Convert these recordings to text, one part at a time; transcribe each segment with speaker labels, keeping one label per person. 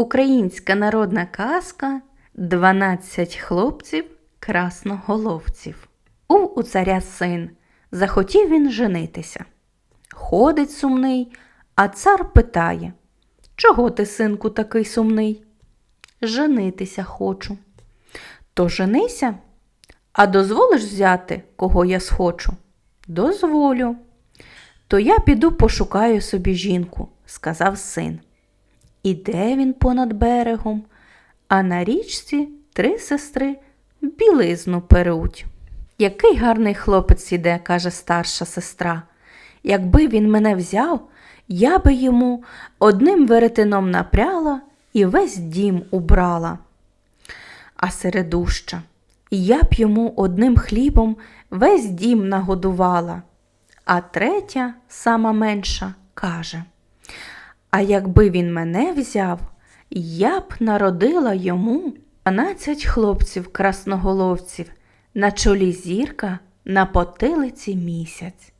Speaker 1: Українська народна казка «12 хлопців красноголовців. Був у царя син, захотів він женитися. Ходить сумний, а цар питає Чого ти, синку, такий сумний? Женитися хочу. То женися, а дозволиш взяти, кого я схочу? Дозволю. То я піду пошукаю собі жінку, сказав син. Іде він понад берегом, а на річці три сестри білизну перуть. Який гарний хлопець іде, каже старша сестра. Якби він мене взяв, я би йому одним веретеном напряла і весь дім убрала. А середуща, я б йому одним хлібом весь дім нагодувала. А третя, сама менша, каже А якби він мене взяв, я б народила йому дванадцять хлопців красноголовців, на чолі зірка, на потилиці місяць.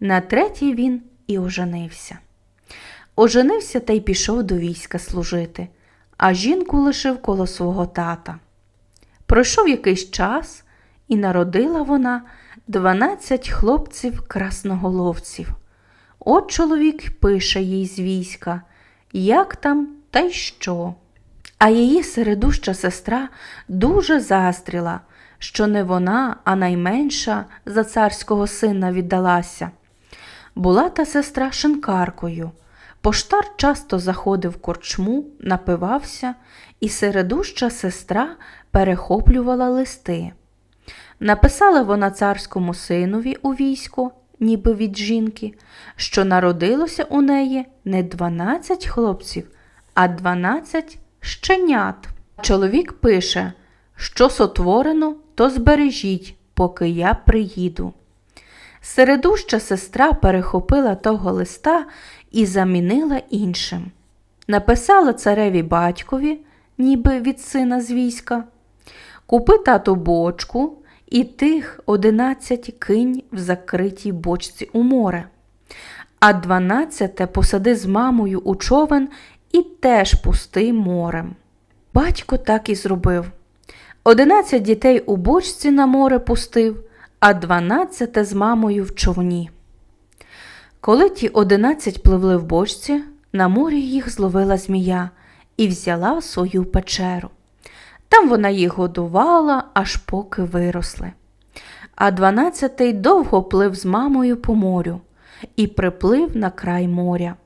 Speaker 1: На третій він і оженився. Оженився та й пішов до війська служити, а жінку лишив коло свого тата. Пройшов якийсь час, і народила вона дванадцять хлопців красноголовців. От чоловік пише їй з війська, як там та й що. А її середуща сестра дуже заздріла, що не вона, а найменша за царського сина віддалася. Була та сестра шинкаркою. Поштар часто заходив корчму, напивався, і середуща сестра перехоплювала листи. Написала вона царському синові у військо, ніби від жінки, що народилося у неї не дванадцять хлопців, а дванадцять щенят. Чоловік пише, що сотворено, то збережіть, поки я приїду. Середуща сестра перехопила того листа і замінила іншим. Написала цареві батькові, ніби від сина з війська, купи тату бочку і тих одинадцять кинь в закритій бочці у море, а дванадцяте посади з мамою у човен і теж пусти морем. Батько так і зробив. Одинадцять дітей у бочці на море пустив, а дванадцяте з мамою в човні. Коли ті одинадцять пливли в бочці, на морі їх зловила змія і взяла в свою печеру. Там вона їх годувала, аж поки виросли. А дванадцятий довго плив з мамою по морю і приплив на край моря.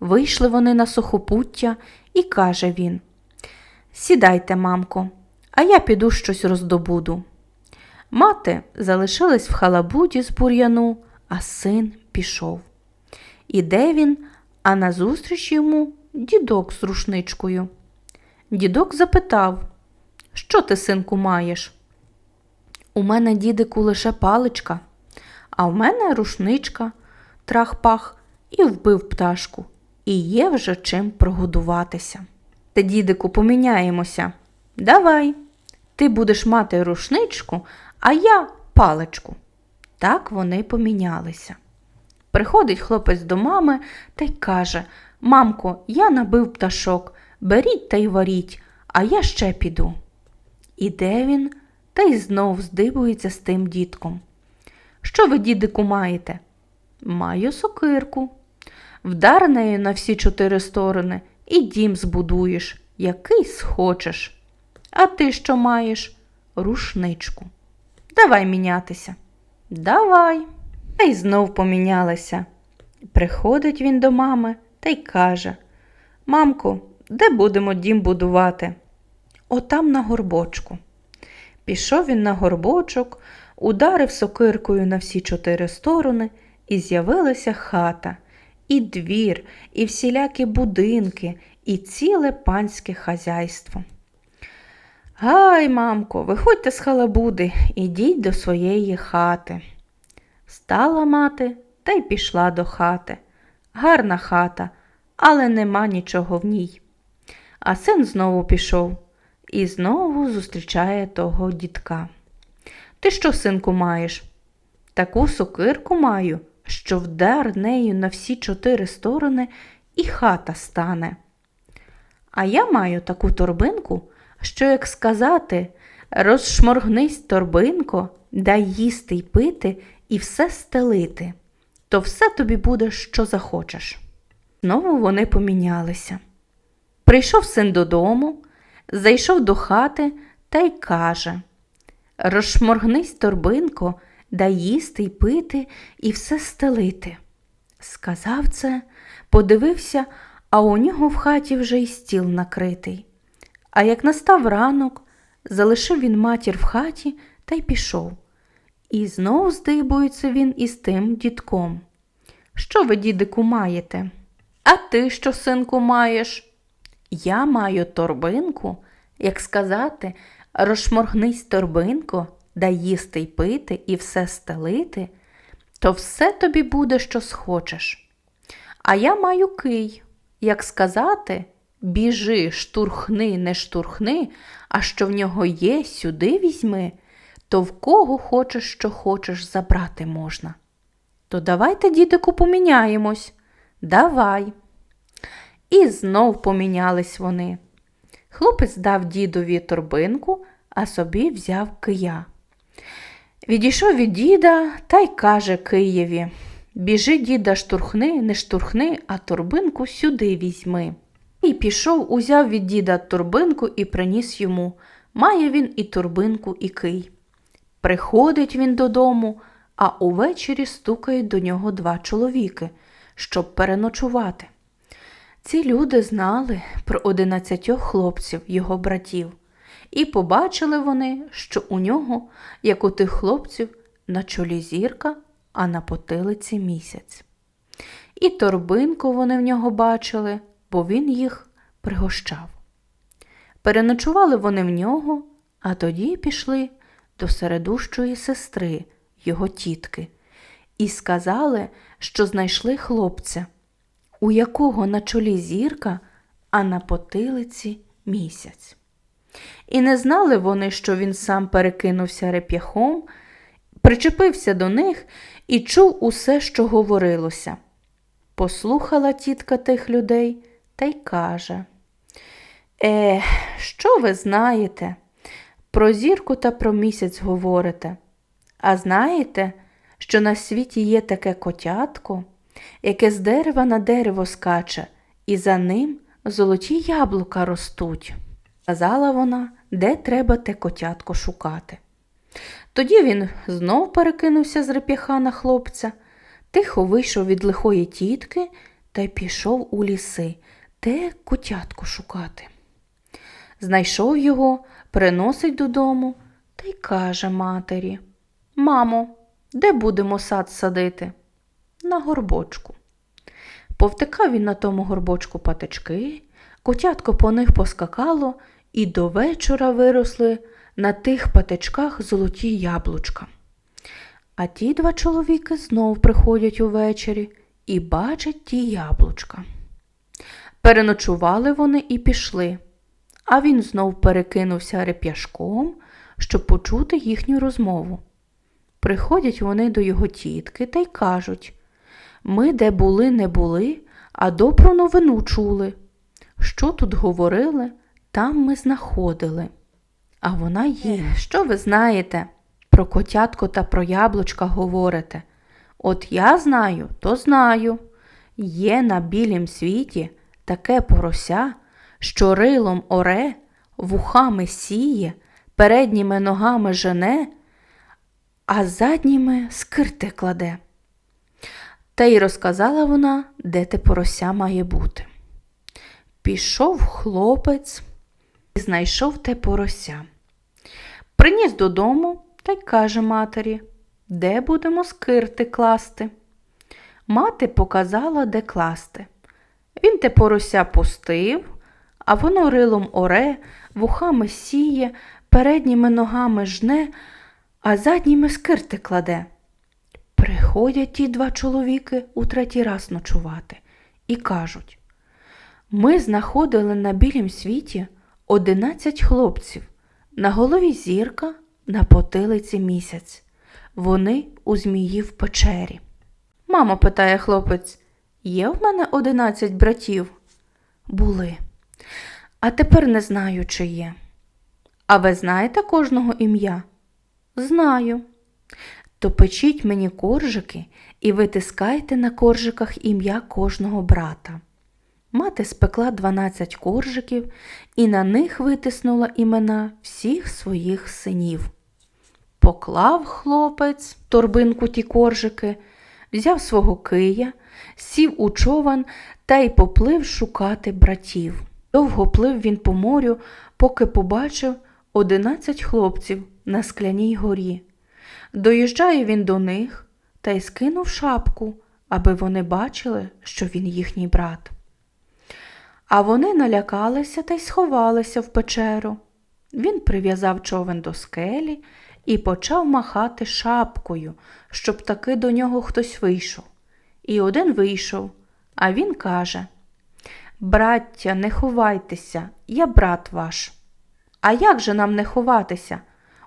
Speaker 1: Вийшли вони на сухопуття, і каже він Сідайте, мамко, а я піду щось роздобуду. Мати залишилась в халабуді з бур'яну, а син пішов. Іде він, а назустріч йому дідок з рушничкою. Дідок запитав, що ти, синку, маєш? У мене, дідику, лише паличка, а в мене рушничка, трах-пах, і вбив пташку, і є вже чим прогодуватися. Та, дідику, поміняємося. Давай, ти будеш мати рушничку, а я паличку. Так вони помінялися. Приходить хлопець до мами та й каже Мамко, я набив пташок, беріть та й варіть, а я ще піду. Іде він та й знов здивується з тим дітком. Що ви, дідику, маєте? Маю сокирку. Вдар нею на всі чотири сторони і дім збудуєш, який схочеш. А ти що маєш? Рушничку. Давай мінятися. Давай. Та й знов помінялися. Приходить він до мами та й каже Мамко, де будемо дім будувати? Отам на горбочку. Пішов він на горбочок, ударив сокиркою на всі чотири сторони, і з'явилася хата, і двір, і всілякі будинки, і ціле панське хазяйство. Гай, мамко, виходьте з халабуди, ідіть до своєї хати. Стала мати та й пішла до хати. Гарна хата, але нема нічого в ній. А син знову пішов і знову зустрічає того дідка. Ти що, синку, маєш? Таку сокирку маю, що вдар нею на всі чотири сторони і хата стане. А я маю таку торбинку, що, як сказати, розшморгнись торбинко, дай їсти й пити і все стелити, то все тобі буде, що захочеш. Знову вони помінялися. Прийшов син додому, зайшов до хати та й каже Розшморгнись, торбинко, дай їсти й пити і все стелити. Сказав це, подивився, а у нього в хаті вже й стіл накритий. А як настав ранок, залишив він матір в хаті та й пішов. І знов здибується він із тим дідком. Що ви, дідику, маєте? А ти що, синку, маєш? Я маю торбинку, як сказати, розшморгнись торбинко, дай їсти й пити і все стелити, то все тобі буде, що схочеш. А я маю кий, як сказати, біжи, штурхни, не штурхни, а що в нього є, сюди візьми, то в кого хочеш, що хочеш, забрати можна. То давайте, дітику, поміняємось. Давай. І знов помінялись вони. Хлопець дав дідові торбинку, а собі взяв кия. Відійшов від діда та й каже Києві Біжи, діда, штурхни, не штурхни, а торбинку сюди візьми. І пішов, узяв від діда торбинку і приніс йому. Має він і торбинку, і кий. Приходить він додому, а увечері стукають до нього два чоловіки, щоб переночувати. Ці люди знали про одинадцятьох хлопців, його братів, і побачили вони, що у нього, як у тих хлопців, на чолі зірка, а на потилиці місяць. І торбинку вони в нього бачили, бо він їх пригощав. Переночували вони в нього, а тоді пішли до середущої сестри, його тітки, і сказали, що знайшли хлопця, у якого на чолі зірка, а на потилиці місяць. І не знали вони, що він сам перекинувся реп'яхом, причепився до них і чув усе, що говорилося. Послухала тітка тих людей та й каже Е, що ви знаєте? Про зірку та про місяць говорите. А знаєте, що на світі є таке котятко, яке з дерева на дерево скаче, і за ним золоті яблука ростуть. Казала вона, де треба те котятко шукати. Тоді він знов перекинувся з реп'яха на хлопця, тихо вийшов від лихої тітки та й пішов у ліси, де котятко шукати. Знайшов його, приносить додому та й каже матері Мамо, де будемо сад садити? На горбочку. Повтикав він на тому горбочку патички, котятко по них поскакало і до вечора виросли на тих патичках золоті яблучка. А ті два чоловіки знов приходять увечері і бачать ті яблучка. Переночували вони і пішли, а він знов перекинувся реп'яшком, щоб почути їхню розмову. Приходять вони до його тітки та й кажуть ми, де були, не були, а добру новину чули. Що тут говорили, там ми знаходили. А вона їм, що ви знаєте? Про котятко та про яблучка говорите. От я знаю, то знаю. Є на білім світі таке порося, що рилом оре, вухами сіє, передніми ногами жене, а задніми скирти кладе. Та й розказала вона, де те порося має бути. Пішов хлопець і знайшов те порося. Приніс додому та й каже матері, де будемо скирти класти. Мати показала, де класти. Він те порося пустив, а воно рилом оре, вухами сіє, передніми ногами жне, а задніми скирти кладе. Приходять ті два чоловіки у третій раз ночувати і кажуть ми знаходили на білім світі одинадцять хлопців, на голові зірка, на потилиці місяць. Вони у змії в печері. Мамо, питає хлопець, є в мене одинадцять братів? Були. а тепер не знаю, чиє. А ви знаєте кожного ім'я? Знаю. То печіть мені коржики і витискайте на коржиках ім'я кожного брата. Мати спекла 12 коржиків і на них витиснула імена всіх своїх синів. Поклав хлопець торбинку ті коржики, взяв свого кия, сів у човен та й поплив шукати братів. Довго плив він по морю, поки побачив одинадцять хлопців на скляній горі. Доїжджає він до них та й скинув шапку, аби вони бачили, що він їхній брат. А вони налякалися та й сховалися в печеру. Він прив'язав човен до скелі і почав махати шапкою, щоб таки до нього хтось вийшов. І один вийшов, а він каже Браття, не ховайтеся, я брат ваш. А як же нам не ховатися?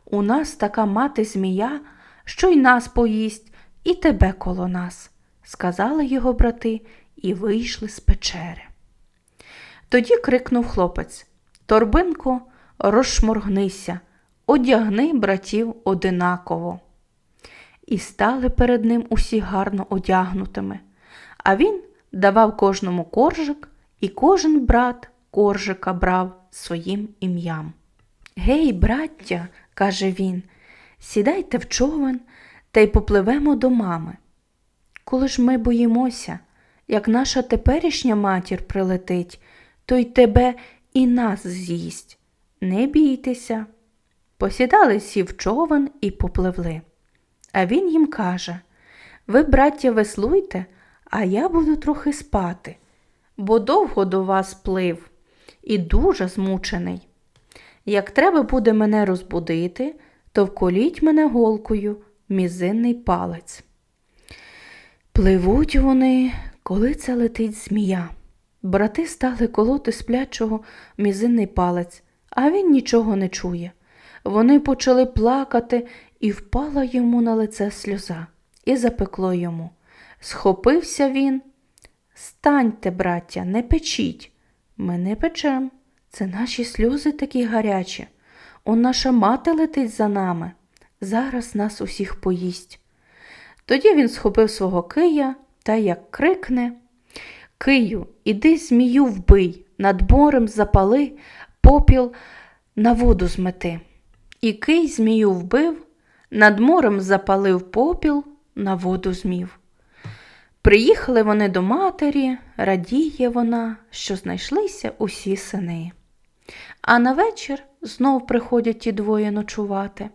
Speaker 1: У нас така мати змія, що й нас поїсть, і тебе коло нас, сказали його брати і вийшли з печери. Тоді крикнув хлопець Торбинко, розшморгнися, одягни братів одинаково. І стали перед ним усі гарно одягнутими, а він давав кожному коржик, і кожен брат коржика брав своїм ім'ям. Гей, браття, каже він, сідайте в човен та й попливемо до мами. Коли ж ми боїмося, як наша теперішня матір прилетить, то й тебе і нас з'їсть. Не бійтеся. Посідали сі в човен і попливли. А він їм каже Ви, браття, веслуйте, а я буду трохи спати, бо довго до вас плив і дуже змучений. Як треба буде мене розбудити, то вколіть мене голкою мізинний палець. Пливуть вони, коли це летить змія. Брати стали колоти сплячого мізинний палець, а він нічого не чує. Вони почали плакати, і впала йому на лице сльоза, і запекло йому. Схопився він. Станьте, браття, не печіть. Ми не печем. Це наші сльози такі гарячі. Он наша мати летить за нами. Зараз нас усіх поїсть. Тоді він схопив свого кия та як крикне Кию, іди змію вбий, над морем запали, попіл на воду змети. І кий змію вбив, над морем запалив попіл, на воду змів. Приїхали вони до матері, радіє вона, що знайшлися усі сини. А на вечір знов приходять ті двоє ночувати.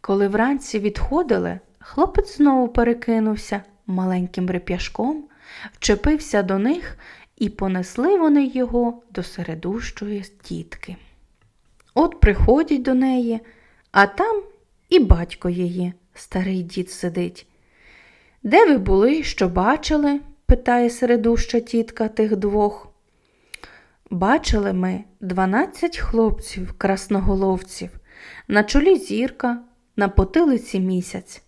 Speaker 1: Коли вранці відходили, хлопець знову перекинувся маленьким реп'яшком, вчепився до них і понесли вони його до середущої тітки. От приходять до неї, а там і батько її, старий дід сидить. Де ви були, що бачили? питає середуща тітка тих двох. Бачили ми дванадцять хлопців, красноголовців, на чолі зірка, на потилиці місяць.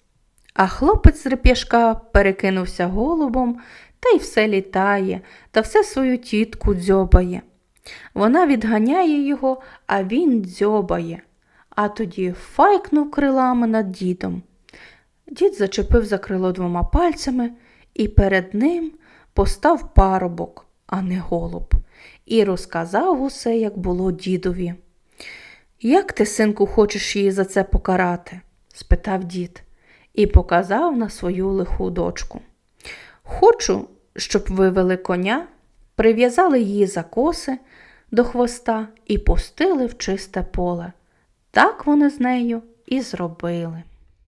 Speaker 1: А хлопець з реп'яшка перекинувся голубом та й все літає, та все свою тітку дзьобає. Вона відганяє його, а він дзьобає, а тоді файкнув крилами над дідом. Дід зачепив за крило двома пальцями, і перед ним постав парубок, а не голуб, і розказав усе, як було дідові. Як ти, синку, хочеш її за це покарати? спитав дід і показав на свою лиху дочку. Хочу, щоб вивели коня, прив'язали її за коси до хвоста і пустили в чисте поле. Так вони з нею і зробили.